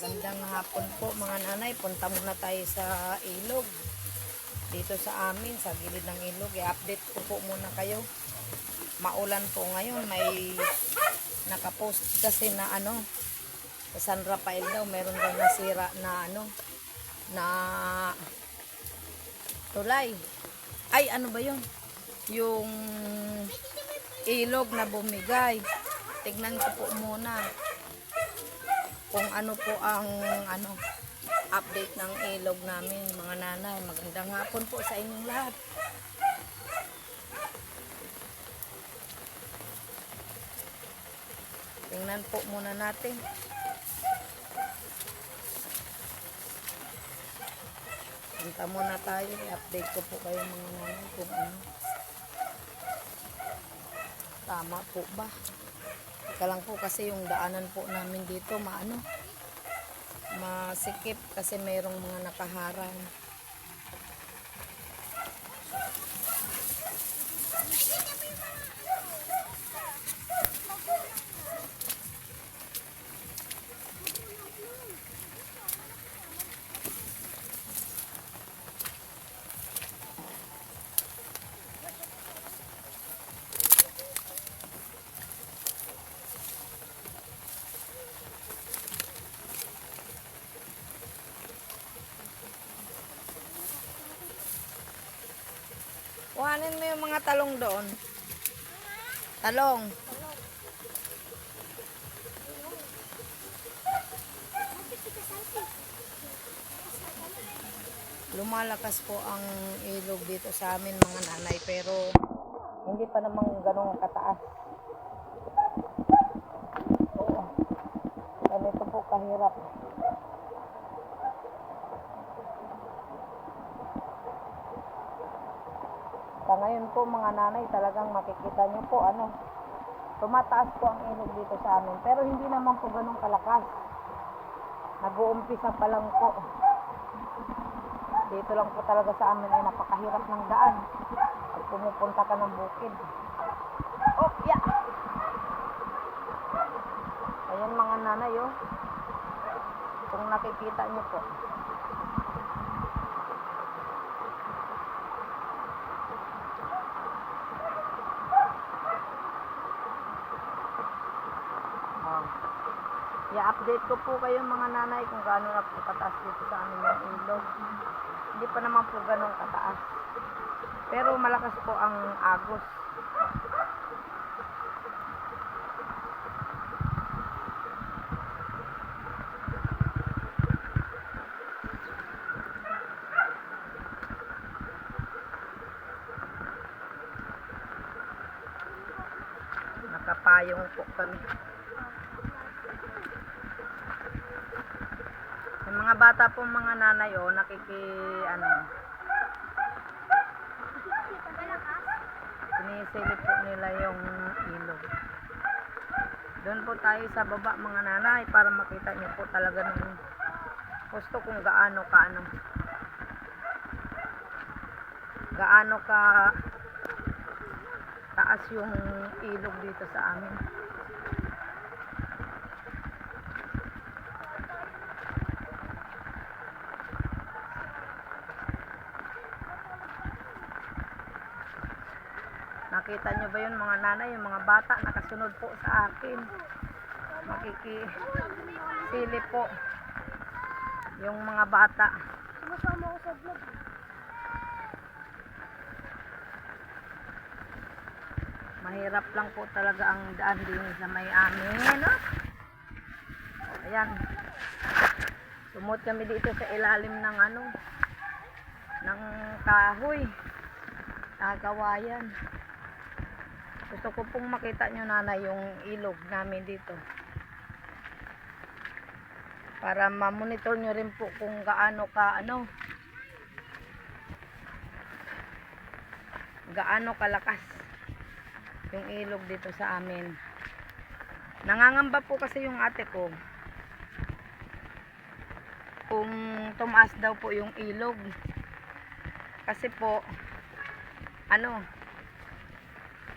Magandang hapon po mga nanay. Punta muna tayo sa ilog. Dito sa amin, sa gilid ng ilog. I-update ko po muna kayo. Maulan po ngayon. May nakapost kasi na ano, sa San Rafael daw, meron daw nasira na ano, na tulay. Ay, ano ba yun? Yung ilog na bumigay. Tignan ko po muna kung ano po ang ano update ng ilog namin mga nanay. Magandang hapon po sa inyong lahat. Tingnan po muna natin. Punta muna tayo. I-update ko po kayo mga nanay kung ano. Tama po ba? Teka lang po kasi yung daanan po namin dito maano masikip kasi mayroong mga nakaharang. Kuhanin mo yung mga talong doon. Talong. Lumalakas po ang ilog dito sa amin mga nanay pero hindi pa namang ganong kataas. Oo. Ganito po kahirap. Sa ngayon po mga nanay, talagang makikita nyo po ano, tumataas po ang ilog dito sa amin. Pero hindi naman po ganun kalakas. Nag-uumpisa pa lang po. Dito lang po talaga sa amin ay napakahirap ng daan. Pag pumupunta ka ng bukid. Oh, yeah! Ayan mga nanay oh. Kung nakikita nyo po. Oh. I-update ko po kayo mga nanay kung gaano na po kataas dito sa amin yung ilog. Hindi pa naman po ganun kataas. Pero malakas po ang agos. Nakapayong po kami. Yung mga bata po mga nanay oh, nakiki ano. Sinisilip po nila yung ilog. Doon po tayo sa baba mga nanay para makita niyo po talaga nung gusto kung gaano ka ano. Gaano ka taas yung ilog dito sa amin. Nakita nyo ba yun mga nanay, yung mga bata nakasunod po sa akin. Makikisilip po yung mga bata. Sumasama ako sa vlog. Mahirap lang po talaga ang daan din sa may amin. No? Ayan. Sumot kami dito sa ilalim ng ano, ng kahoy. Kagawayan. Gusto ko pong makita nyo nana yung ilog namin dito. Para ma-monitor nyo rin po kung gaano ka ano, gaano kalakas yung ilog dito sa amin. Nangangamba po kasi yung ate ko. Kung tumaas daw po yung ilog. Kasi po, ano,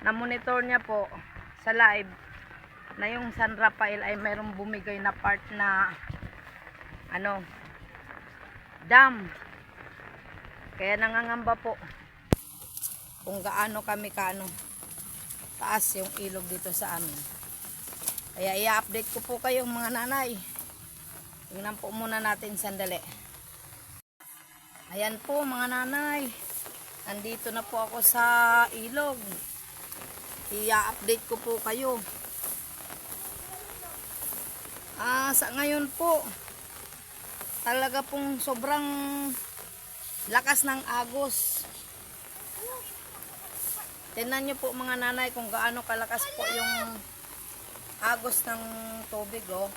na-monitor niya po sa live na yung San Rafael ay mayroong bumigay na part na ano, dam. Kaya nangangamba po kung gaano kami kaano taas yung ilog dito sa amin. Kaya i-update ko po kayo mga nanay. Tingnan po muna natin sandali. Ayan po mga nanay. Nandito na po ako sa ilog. I-update ko po kayo. Ah, sa ngayon po, talaga pong sobrang lakas ng agos. Tingnan nyo po mga nanay kung gaano kalakas po yung agos ng tubig oh.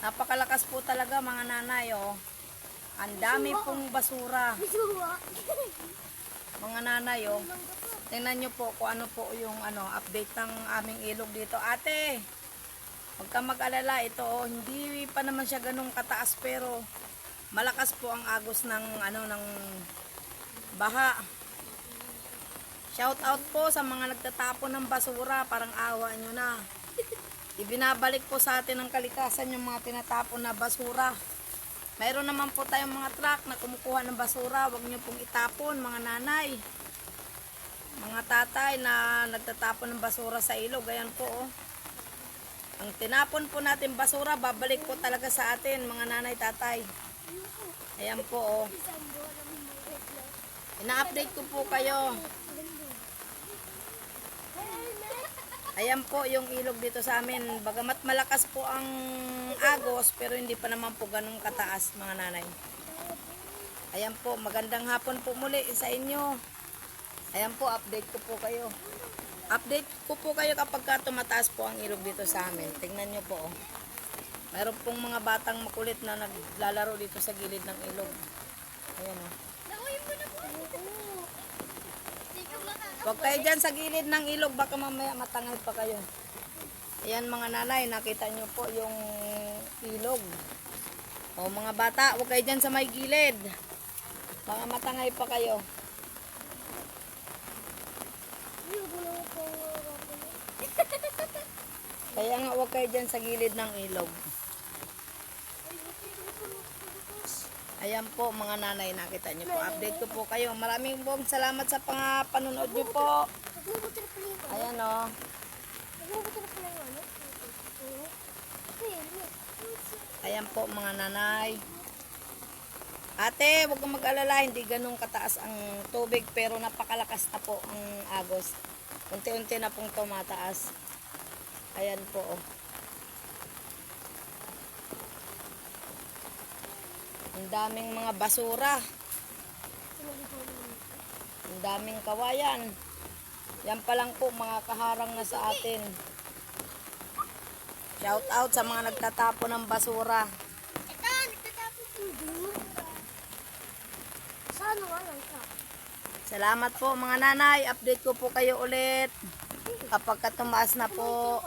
Napakalakas po talaga mga nanay oh. Ang dami pong basura. Mga nanay oh. Tingnan nyo po kung ano po yung ano, update ng aming ilog dito. Ate, huwag ka mag-alala. Ito, oh, hindi pa naman siya ganun kataas pero malakas po ang agos ng ano ng baha. Shout out po sa mga nagtatapon ng basura. Parang awa nyo na. Ibinabalik po sa atin ng kalikasan yung mga tinatapon na basura. Mayroon naman po tayong mga truck na kumukuha ng basura. Huwag nyo pong itapon mga nanay mga tatay na nagtatapon ng basura sa ilog. Ayan po, oh. Ang tinapon po natin basura, babalik po talaga sa atin, mga nanay, tatay. Ayan po, oh. Ina-update ko po kayo. Ayan po yung ilog dito sa amin. Bagamat malakas po ang agos, pero hindi pa naman po ganun kataas, mga nanay. Ayan po, magandang hapon po muli sa inyo. Ayan po, update ko po kayo. Update ko po kayo kapag ka tumataas po ang ilog dito sa amin. Tingnan nyo po. Oh. Mayroon pong mga batang makulit na naglalaro dito sa gilid ng ilog. Ayan oh. Nauyin mo na po! Huwag kayo dyan sa gilid ng ilog. Baka mamaya matangal pa kayo. Ayan mga nanay, nakita nyo po yung ilog. O mga bata, huwag kayo dyan sa may gilid. Baka matangay pa kayo. Kaya nga huwag kayo dyan sa gilid ng ilog. Ayan po mga nanay, nakita niyo po. Update ko po kayo. Maraming pong salamat sa pang panonood niyo po. Ayan o. Ayun. Ayan po mga nanay. Ate, huwag kang mag-alala. Hindi ganun kataas ang tubig pero napakalakas na po ang agos. Unti-unti na pong tumataas. Ayan po. Oh. Ang daming mga basura. Ang daming kawayan. Yan pa lang po mga kaharang na sa atin. Shout out sa mga nagtatapon ng basura. Ito, nagtatapos yung dulo. Saan nga lang ka? Salamat po mga nanay. Update ko po kayo ulit. Kapag ka tumaas na po.